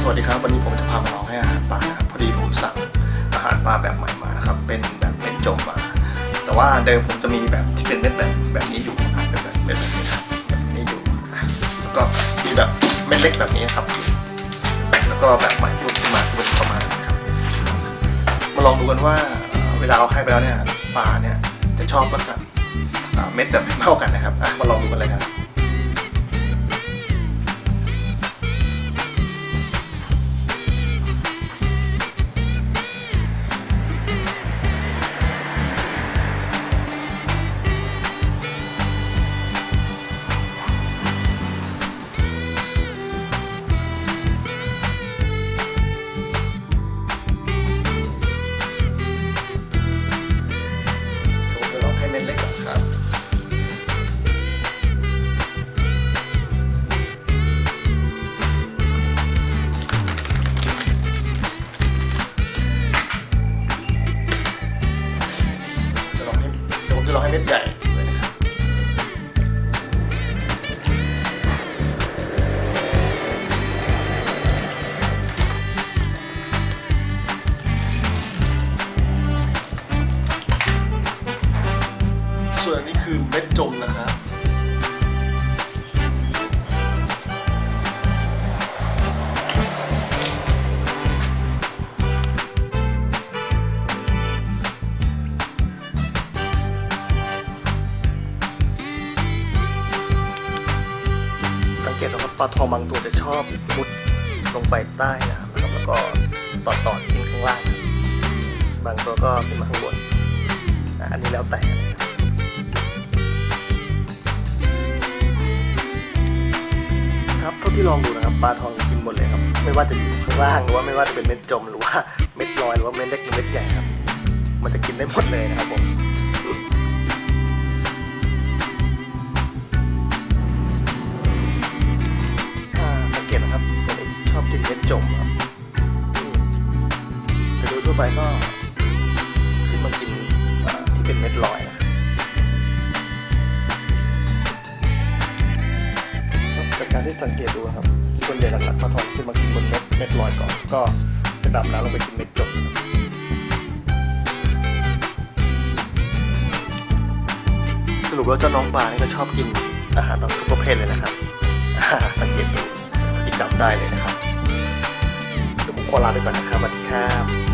สวัสดีครับ วันนี้ผมจะพามาลองให้อาหารปลานะครับพอดีผมสั่งอาหารปลาแบบใหม่มานะครับ เป็นแบบเม็ดจมมา แต่ว่าเดิมผมจะมีแบบที่เป็นเม็ดแบบแบบนี้อยู่อะเป็นแบบเป็นแบบนี้ครับแบบนี้อยู่แล้วก็มีแบบเม็ดเล็กแบบนี้ครับ แล้วก็แบบใหม่รูปขึ้นมาเป็นประมาณนี้ครับ มาลองดูกันว่าเวลาเราให้ไปแล้วเนี่ยปลาเนี่ยจะชอบลักษณะเม็ดแบบไม่เท่ากันนะครับมาลองดูกันเลยครับ เดี๋ยวผมจะลองให้เม็ดใหญ่เลยนะครับส่วนนี้คือเม็ดจมนะครับ เกตนะครับปลาทองบางตัวจะชอบมุดลงไปใต้น้ำนะครับแล้วก็ตอดตอดขึ้นข้างล่าง บางตัวก็ขึ้นมาข้างบนอันนี้แล้วแต่ครับครับเท่าที่ลองดูนะครับปลาทองกินหมดเลยครับ ไม่ว่าจะอยู่ข้างล่างหรือว่าไม่ว่าจะเป็นเม็ดจมหรือว่าเม็ดลอยหรือว่าเม็ดเล็กหรือเม็ดใหญ่ครับ มันจะกินได้หมดเลยนะครับผมาสังเกตนะครับผมชอบกินเม็ดจมครับแต่โดยทั่วไปก็ขึ้นมากินที่เป็นเม็ดลอยนะจากการที่สังเกตดูครับ ส่วนใหญ่หลักๆปลาทองขึ้นมากินบนเม็ดเม็ดลอยก่อน ก็จะดำน้ำลงไปกินเม็ดจมนะครับสรุปแล้วเจ้าน้องปลานี่ก็ชอบกินอาหารแบบทุกประเภทเลยนะครับ สังเกตดู จับได้เลยนะครับเดี๋ยวผมขอลาไปก่อนนะครับสวัสดีครับ